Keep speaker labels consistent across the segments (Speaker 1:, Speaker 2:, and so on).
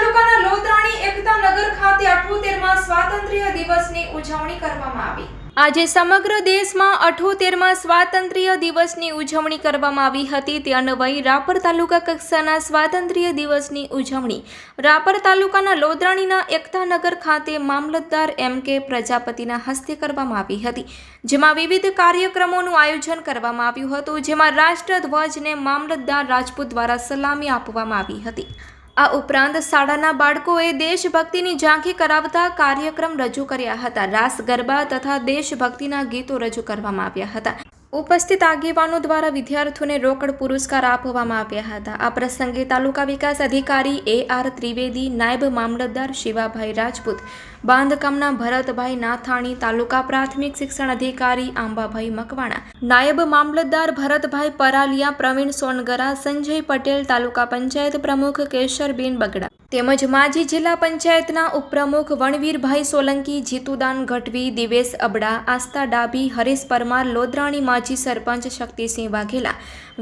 Speaker 1: તાલુકાના લોધરાણી એકતા નગર ખાતે 78માં સ્વાતંત્ર્ય દિવસની ઉજવણી કરવામાં આવી. આજે સમગ્ર દેશમાં અઠોતેરમાં સ્વાતંત્ર્ય દિવસની ઉજવણી કરવામાં આવી હતી. તે અન્વયે રાપર તાલુકા કક્ષાના સ્વાતંત્ર્ય દિવસની ઉજવણી. રાપર તાલુકાના લોધરાણીના એકતાનગર ખાતે મામલતદાર એમ કે પ્રજાપતિના હસ્તે કરવામાં આવી હતી. જેમાં વિવિધ કાર્યક્રમોનું આયોજન કરવામાં આવ્યું હતું. જેમાં રાષ્ટ્રધ્વજને મામલતદાર રાજપૂત દ્વારા સલામી આપવામાં આવી હતી. આ ઉપરાંત શાળાના બાળકોએ દેશભક્તિની ઝાંખી કરાવતા કાર્યક્રમ રજૂ કર્યા હતા. રાસ ગરબા તથા દેશભક્તિના ગીતો રજૂ કરવામાં આવ્યા હતા. ઉપસ્થિત આગેવાનો દ્વારા વિદ્યાર્થીઓને રોકડ પુરસ્કાર આપવામાં આવ્યા હતા. આ પ્રસંગે તાલુકા વિકાસ અધિકારી એ આર ત્રિવેદી, નાયબ મામલતદાર શિવાભાઈ રાજપૂત, બાંધકામના ભરતભાઈ નાથાણી, તાલુકા પ્રાથમિક શિક્ષણ અધિકારી આંબાભાઈ મકવાણા, નાયબ મામલતદાર ભરતભાઈ પરાલિયા, પ્રવીણ સોનગરા, સંજય પટેલ, તાલુકા પંચાયત પ્રમુખ કેશરબેન બગડા તેમજ માજી જિલ્લા પંચાયતના ઉપપ્રમુખ વણવીરભાઈ સોલંકી, જીતુદાન ગઢવી, દિવેશ અબડા આસ્તા ડાબી હરેશ પરમાર, લોદરાણી માજી સરપંચ શક્તિસિંહ વાઘેલા,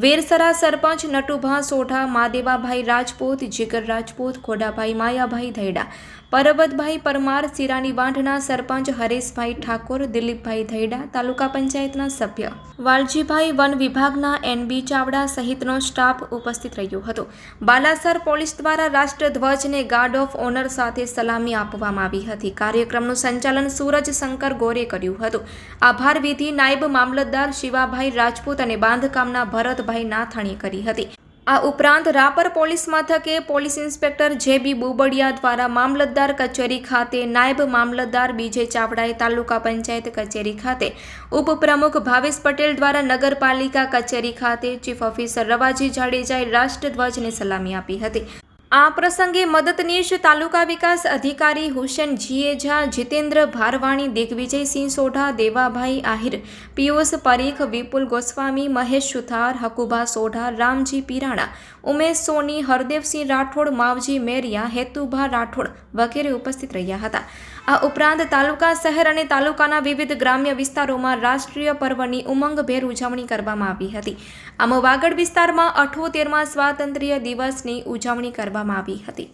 Speaker 1: વેરસરા સરપંચ નટુભા સોઢા, માદેવાભાઈ રાજપૂત, જીગર રાજપૂત, ખોડાભાઈ માયાભાઈ ધૈડા, પરબતભાઈ પરમાર સિરાની વાંઢના સરપંચ હરેશભાઈ ઠાકોર, દિલીપભાઈ ધૈડા, તાલુકા પંચાયતના સભ્ય વાલજીભાઈ વન વિભાગના એનબી ચાવડા સહિતનો સ્ટાફ ઉપસ્થિત રહ્યો હતો. બાલાસર પોલીસ દ્વારા રાષ્ટ્રધ્વજને ગાર્ડ ઓફ ઓનર સાથે સલામી આપવામાં આવી હતી. કાર્યક્રમનું સંચાલન સૂરજ શંકર ગોરે કર્યું હતું. આભાર વિધિ નાયબ મામલતદાર શિવાભાઈ રાજપૂત અને બાંધકામના ભરતભાઈ નાથાણી કરી હતી. આ ઉપરાંત રાપર પોલીસ મથકે police inspector J B Bubadiya દ્વારા મામલતદાર કચેરી ખાતે નાયબ મામલતદાર બીજે ચાવડાએ તાલુકા પંચાયત કચેરી ખાતે ઉપપ્રમુખ ભાવેશ પટેલ દ્વારા નગરપાલિકા કચેરી ખાતે ચીફ ઓફિસર રવાજી જાડેજાએ રાષ્ટ્રધ્વજને સલામી આપી હતી. આ પ્રસંગે મદદનીશ તાલુકા વિકાસ અધિકારી હુસેન જીએજા, જીતેન્દ્ર ભારવાણી દિગ્વિજયસિંહ સોઢા, દેવાભાઈ આહિર, પિયુષ પરીખ, વિપુલ ગોસ્વામી, મહેશ સુથાર, હકુભા સોઢા, રામજી પીરાણા, ઉમેશ સોની, હરદેવસિંહ રાઠોડ, માવજી મેરિયા, હેતુભા રાઠોડ વગેરે ઉપસ્થિત રહ્યા હતા. આ ઉપરાંત તાલુકા શહેર અને તાલુકાના વિવિધ ગ્રામ્ય વિસ્તારોમાં રાષ્ટ્રીય પર્વની ઉમંગભેર ઉજવણી કરવામાં આવી હતી. આમ વાગડ વિસ્તારમાં અઠોતેરમાં સ્વાતંત્ર્ય દિવસની ઉજવણી કરવામાં આવી હતી.